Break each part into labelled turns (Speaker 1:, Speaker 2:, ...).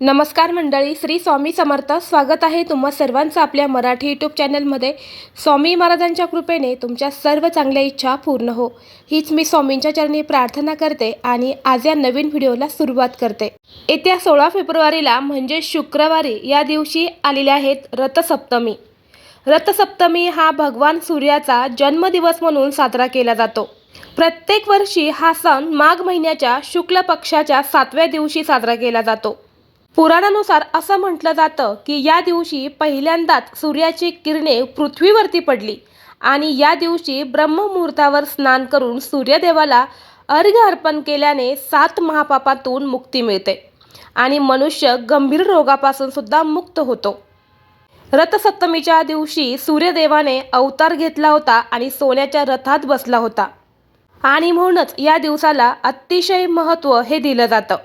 Speaker 1: नमस्कार मंडळी श्री स्वामी समर्थ. स्वागत आहे तुम्हा सर्वांचं आपल्या मराठी यूट्यूब चॅनलमध्ये. स्वामी महाराजांच्या कृपेने तुमच्या सर्व चांगल्या इच्छा पूर्ण हो. हीच मी स्वामींच्या चरणी प्रार्थना करते आणि आज या नवीन व्हिडिओला सुरुवात करते. येत्या सोळा फेब्रुवारीला म्हणजे शुक्रवारी या दिवशी आलेल्या आहेत रथसप्तमी. रथसप्तमी हा भगवान सूर्याचा जन्मदिवस म्हणून साजरा केला जातो. प्रत्येक वर्षी हा सण माघ महिन्याच्या शुक्ल पक्षाच्या सातव्या दिवशी साजरा केला जातो. पुराणानुसार असं म्हटलं जातं की या दिवशी पहिल्यांदाच सूर्याची किरणे पृथ्वीवरती पडली आणि या दिवशी ब्रह्ममुहूर्तावर स्नान करून सूर्यदेवाला अर्घ्य अर्पण केल्याने सात महापापातून मुक्ती मिळते आणि मनुष्य गंभीर रोगापासून सुद्धा मुक्त होतो. रथसप्तमीच्या दिवशी सूर्यदेवाने अवतार घेतला होता आणि सोन्याच्या रथात बसला होता. आणि म्हणूनच या दिवसाला अतिशय महत्त्व हे दिलं जातं.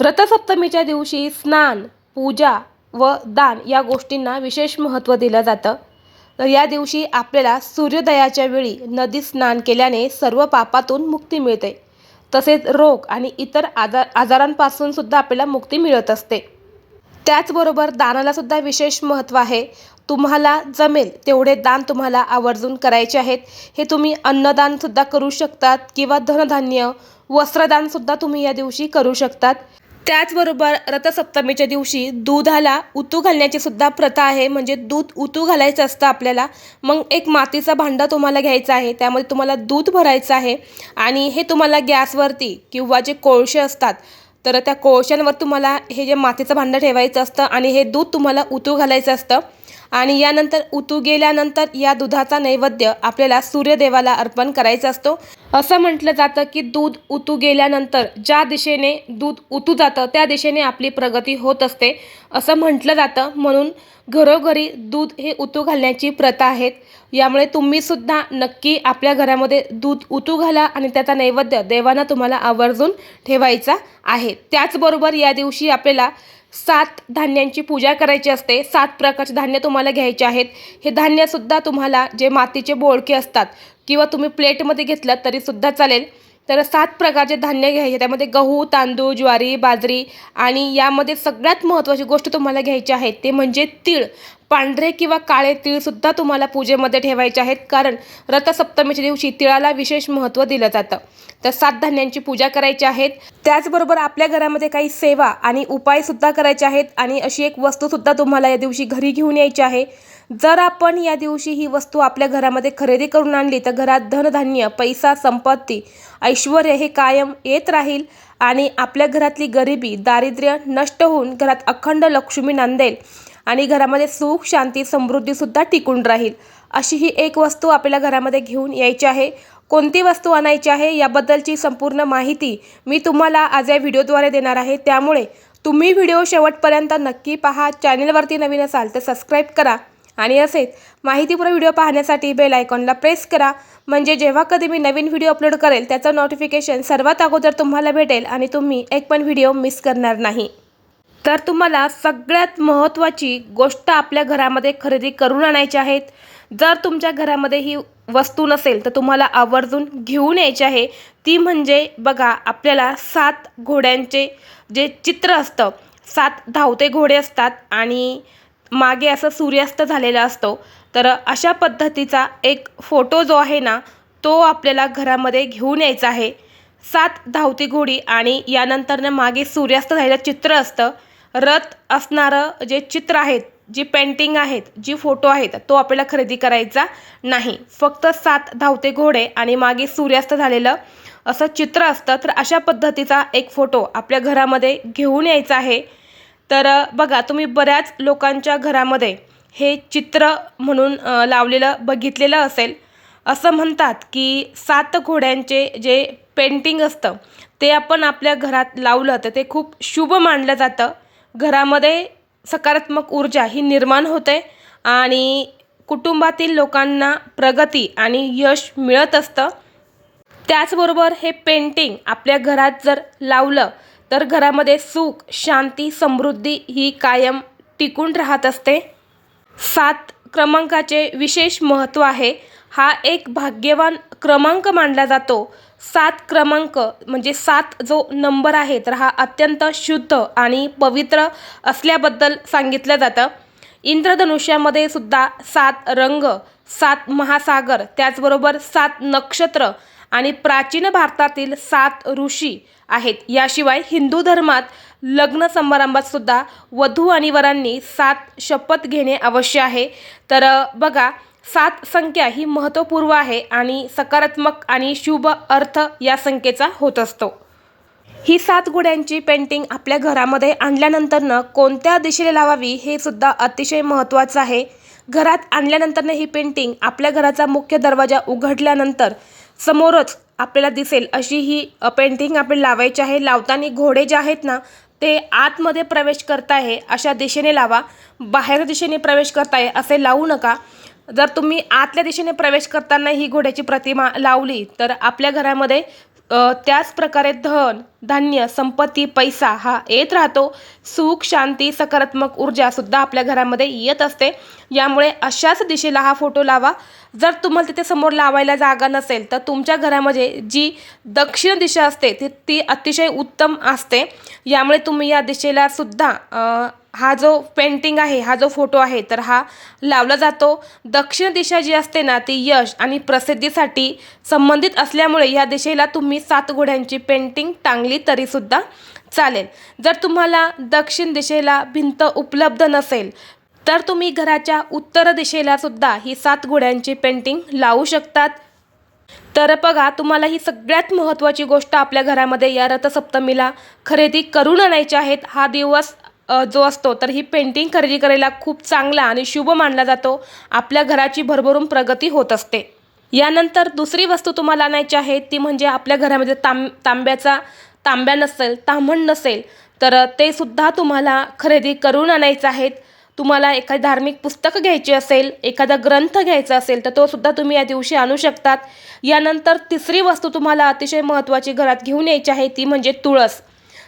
Speaker 1: रथसप्तमीच्या दिवशी स्नान पूजा व दान या गोष्टींना विशेष महत्त्व दिलं जातं. तर या दिवशी आपल्याला सूर्योदयाच्या वेळी नदीत स्नान केल्याने सर्व पापातून मुक्ती मिळते. तसेच रोग आणि इतर आजार आजारांपासून सुद्धा आपल्याला मुक्ती मिळत असते. त्याचबरोबर दानाला सुद्धा विशेष महत्त्व आहे. तुम्हाला जमेल तेवढे दान तुम्हाला आवर्जून करायचे आहेत. हे तुम्ही अन्नदानसुद्धा करू शकतात किंवा धनधान्य वस्त्रदानसुद्धा तुम्ही या दिवशी करू शकतात. त्याचबरोबर रथसप्तमीच्या दिवशी दुधाला उतू घालण्याची सुद्धा प्रथा आहे. म्हणजे दूध उतू घालायचं असतं आपल्याला. मग एक मातीचं भांडं तुम्हाला घ्यायचं आहे. त्यामध्ये तुम्हाला दूध भरायचं आहे. आणि हे तुम्हाला गॅसवरती किंवा जे कोळसे असतात तर त्या कोळशांवर तुम्हाला हे जे मातीचं भांडं ठेवायचं असतं आणि हे दूध तुम्हाला उतू घालायचं असतं. आणि यानंतर उतू गेल्यानंतर या दुधाचा नैवेद्य आपल्याला सूर्यदेवाला अर्पण करायचा असतो. असं म्हटलं जातं की दूध उतू गेल्यानंतर ज्या दिशेने दूध उतू जातं त्या दिशेने आपली प्रगती होत असते. असं म्हटलं जातं. म्हणून घरोघरी दूध हे उतू घालण्याची प्रथा आहेत. यामुळे तुम्हीसुद्धा नक्की आपल्या घरामध्ये दूध उतू घाला आणि त्याचा नैवेद्य देवांना तुम्हाला आवर्जून ठेवायचा आहे. त्याचबरोबर या दिवशी आपल्याला सात धान्यांची पूजा करायची असते. सात प्रकारचे धान्य तुम्हाला घ्यायचे आहेत. हे धान्यसुद्धा तुम्हाला जे मातीचे बोळके असतात किंवा तुम्ही प्लेटमध्ये घेतलं तरीसुद्धा चालेल. तर सात प्रकारचे धान्य घ्यायचे. त्यामध्ये गहू तांदूळ ज्वारी बाजरी आणि यामध्ये सगळ्यात महत्त्वाची गोष्ट तुम्हाला घ्यायची आहे ते म्हणजे तीळ. पांढरे किंवा काळे तीळसुद्धा तुम्हाला पूजेमध्ये ठेवायचे आहेत कारण रथसप्तमीच्या दिवशी तिळाला विशेष महत्त्व दिलं जातं. तर सात धान्यांची पूजा करायची आहेत. त्याचबरोबर आपल्या घरामध्ये काही सेवा आणि उपायसुद्धा करायचे आहेत आणि अशी एक वस्तूसुद्धा तुम्हाला या दिवशी घरी घेऊन यायची आहे. जर आपण या दिवशी ही वस्तू आपल्या घरामध्ये खरेदी करून आणली तर घरात धनधान्य पैसा संपत्ती ऐश्वर हे कायम येत राहील आणि आपल्या घरातली गरिबी दारिद्र्य नष्ट होऊन घरात अखंड लक्ष्मी नांदेल आणि घरामध्ये सुख शांती समृद्धीसुद्धा टिकून राहील. अशी ही एक वस्तू आपल्याला घरामध्ये घेऊन यायची आहे. कोणती वस्तू आणायची आहे याबद्दलची संपूर्ण माहिती मी तुम्हाला आज या व्हिडिओद्वारे देणार आहे. त्यामुळे तुम्ही व्हिडिओ शेवटपर्यंत नक्की पहा. चॅनलवरती नवीन असाल तर सबस्क्राईब करा. आणि असेच माहितीपूर्ण व्हिडिओ पाहण्यासाठी बेल आयकॉनला प्रेस करा. म्हणजे जेव्हा कधी मी नवीन व्हिडिओ अपलोड करेल त्याचं नोटिफिकेशन सर्वात अगोदर तुम्हाला भेटेल आणि तुम्ही एक पण व्हिडिओ मिस करणार नाही. तर तुम्हाला सगळ्यात महत्त्वाची गोष्ट आपल्या घरामध्ये खरेदी करून आणायची आहेत. जर तुमच्या घरामध्ये ही वस्तू नसेल तर तुम्हाला आवर्जून घेऊन यायची आहे. ती म्हणजे बघा आपल्याला सात घोड्यांचे जे चित्र असतं सात धावते घोडे असतात आणि मागे असं सूर्यास्त झालेला असतो. तर अशा पद्धतीचा एक फोटो जो आहे ना तो आपल्याला घरामध्ये घेऊन यायचा आहे. सात धावती घोडी आणि यानंतरनं मागे सूर्यास्त झालेलं चित्र असतं. रथ असणारं जे चित्र आहेत जी पेंटिंग आहेत जी फोटो आहेत तो आपल्याला खरेदी करायचा नाही. फक्त सात धावते घोडे आणि मागे सूर्यास्त झालेलं असं चित्र असतं. तर अशा पद्धतीचा एक फोटो आपल्या घरामध्ये घेऊन यायचा आहे. तर बघा तुम्ही बऱ्याच लोकांच्या घरामध्ये हे चित्र म्हणून लावलेलं बघितलेलं असेल. असं म्हणतात की सात घोड्यांचे जे पेंटिंग असतं ते आपण आपल्या घरात लावलं तर ते खूप शुभ मानलं जातं. घरामध्ये सकारात्मक ऊर्जा ही निर्माण होते आणि कुटुंबातील लोकांना प्रगती आणि यश मिळत असतं. त्याचबरोबर हे पेंटिंग आपल्या घरात जर लावलं तर घरामध्ये सुख शांती समृद्धी ही कायम टिकून राहत असते. सात क्रमांकाचे विशेष महत्त्व आहे. हा एक भाग्यवान क्रमांक मानला जातो. सात क्रमांक म्हणजे सात जो नंबर आहे तर हा अत्यंत शुद्ध आणि पवित्र असल्याबद्दल सांगितलं जातं. इंद्रधनुष्यामध्ये सुद्धा सात रंग सात महासागर त्याचबरोबर सात नक्षत्र आणि प्राचीन भारतातील सात ऋषी आहेत. याशिवाय हिंदू धर्मात लग्न समारंभात सुद्धा वधू आणि वरांनी सात शपथ घेणे अवश्य आहे. तर बघा सात संख्या ही महत्त्वपूर्ण आहे आणि सकारात्मक आणि शुभ अर्थ या संख्येचा होत असतो. ही सात गुड्यांची पेंटिंग आपल्या घरामध्ये आणल्यानंतरनं कोणत्या दिशेला लावावी हे सुद्धा अतिशय महत्त्वाचं आहे. घरात आणल्यानंतरनं ही पेंटिंग आपल्या घराचा मुख्य दरवाजा उघडल्यानंतर समोरच आपल्याला दिसेल अशी ही पेंटिंग आपल्याला लावायची आहे. लावताना घोडे जे आहेत ना ते आतमध्ये प्रवेश करताय अशा दिशेने लावा. बाहेर दिशेने प्रवेश करताय असे लावू नका. जर तुम्ही आतल्या दिशेने प्रवेश करताना ही घोड्याची प्रतिमा लावली तर आपल्या घरामध्ये त्याच प्रकारे धन धान्य संपत्ती पैसा हा येत राहतो. सुख शांती सकारात्मक ऊर्जा सुद्धा आपल्या घरामध्ये येत असते. यामुळे अशाच दिशेला हा फोटो लावा. जर तुम्हाला तिथे समोर लावायला जागा नसेल तर तुमच्या घरामध्ये जी दक्षिण दिशा असते ती ती अतिशय उत्तम असते. यामुळे तुम्ही या दिशेला सुद्धा हा जो पेंटिंग आहे हा जो फोटो आहे तर हा लावला जातो. दक्षिण दिशा जी असते ना ती यश आणि प्रसिद्धीसाठी संबंधित असल्यामुळे या दिशेला तुम्ही सात घोड्यांची पेंटिंग टांगली तरीसुद्धा चालेल. जर तुम्हाला दक्षिण दिशेला भिंत उपलब्ध नसेल तर तुम्ही घराच्या उत्तर दिशेला सुद्धा ही सात घोड्यांची पेंटिंग लावू शकतात. तर बघा तुम्हाला ही सगळ्यात महत्त्वाची गोष्ट आपल्या घरामध्ये या रथसप्तमीला खरेदी करून आणायची आहेत. हा दिवस जो असतो तर ही पेंटिंग खरेदी करायला खूप चांगला आणि शुभ मानला जातो. आपल्या घराची भरभरून प्रगती होत असते. यानंतर दुसरी वस्तू तुम्हाला आणायची आहे ती म्हणजे आपल्या घरामध्ये तांब तांब्याचा तांब्या नसेल तांबण नसेल तर ते सुद्धा तुम्हाला खरेदी करून आणायचं आहेत. तुम्हाला एखादी धार्मिक पुस्तक घ्यायची असेल एखादा ग्रंथ घ्यायचा असेल तर तो सुद्धा तुम्ही या दिवशी आणू शकतात. यानंतर तिसरी वस्तू तुम्हाला अतिशय महत्त्वाची घरात घेऊन यायची आहे ती म्हणजे तुळस.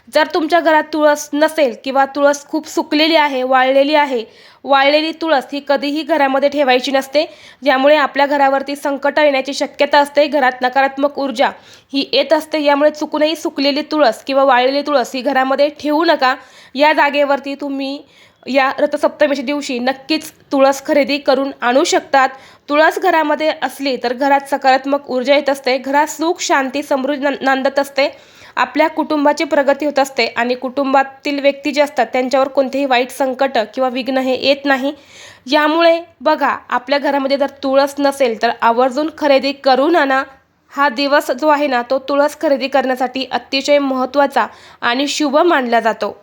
Speaker 1: जर तुमच्या घरात तुळस नसेल किंवा तुळस खूप सुकलेली आहे वाळलेली आहे वाळलेली तुळस ही कधीही घरामध्ये ठेवायची नसते ज्यामुळे आपल्या घरावरती संकट येण्याची शक्यता असते घरात नकारात्मक ऊर्जा ही येत असते यामुळे चुकूनही सुकलेली तुळस किंवा वाळलेली तुळस ही घरामध्ये ठेवू नका. या जागेवरती तुम्ही या रथसप्तमीच्या दिवशी नक्कीच तुळस खरेदी करून आणू शकतात. तुळस घरामध्ये असली तर घरात सकारात्मक ऊर्जा येत असते घरात सुख शांती समृद्धी नांदत असते. आपल्या कुटुंबाची प्रगती होत असते आणि कुटुंबातील व्यक्ती जे असतात त्यांच्यावर कोणतेही वाईट संकट किंवा विघ्न हे येत नाही. यामुळे बघा आपल्या घरामध्ये जर तुळस नसेल तर आवर्जून खरेदी करून आणा. हा दिवस जो आहे ना तो तुळस खरेदी करण्यासाठी अतिशय महत्त्वाचा आणि शुभ मानला जातो.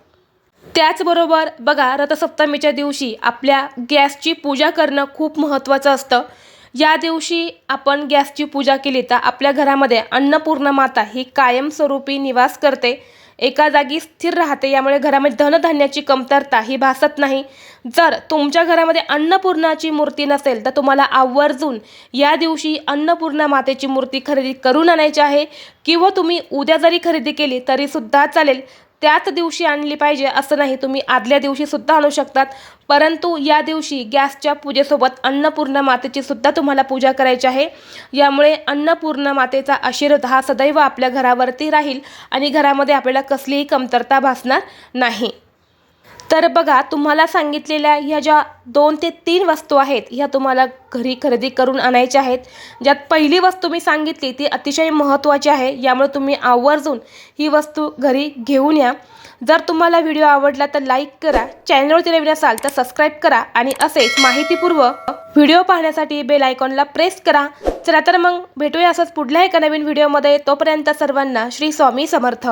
Speaker 1: त्याचबरोबर बघा रथसप्तमीच्या दिवशी आपल्या गॅसची पूजा करणं खूप महत्त्वाचं असतं. या दिवशी आपण गॅसची पूजा केली तर आपल्या घरामध्ये अन्नपूर्णा माता ही कायमस्वरूपी निवास करते. एका जागी स्थिर राहते यामुळे घरामध्ये धनधान्याची कमतरता ही भासत नाही. जर तुमच्या घरामध्ये अन्नपूर्णाची मूर्ती नसेल तर तुम्हाला आवर्जून या दिवशी अन्नपूर्णा मातेची मूर्ती खरेदी करून आणायची आहे. किंवा तुम्ही उद्या जरी खरेदी केली तरीसुद्धा चालेल. त्याच दिवशी आणली पाहिजे असं नाही. तुम्ही आदल्या दिवशी सुद्धा आणू शकतात. परंतु या दिवशी गॅसच्या पूजेसोबत अन्नपूर्णा मातेची सुद्धा तुम्हाला पूजा करायची आहे. यामुळे अन्नपूर्णा मातेचा आशीर्वाद हा सदैव आपल्या घरावरती राहील आणि घरामध्ये आपल्याला कसलीही कमतरता भासणार नाही. तर बघा तुम्हाला सांगितलेल्या ह्या ज्या दोन ते तीन वस्तू आहेत ह्या तुम्हाला घरी खरेदी करून आणायच्या आहेत. ज्यात पहिली वस्तू मी सांगितली ती अतिशय महत्त्वाची आहे. यामुळे तुम्ही आवर्जून ही वस्तू घरी घेऊन या. जर तुम्हाला व्हिडिओ आवडला तर लाईक करा चॅनलवरती नवीन असाल तर सबस्क्राईब करा आणि असेच माहितीपूर्व व्हिडिओ पाहण्यासाठी बेल आयकॉनला प्रेस करा. चला तर मग भेटूया असंच पुढल्या एका नवीन व्हिडिओमध्ये. तोपर्यंत सर्वांना श्री स्वामी समर्थ.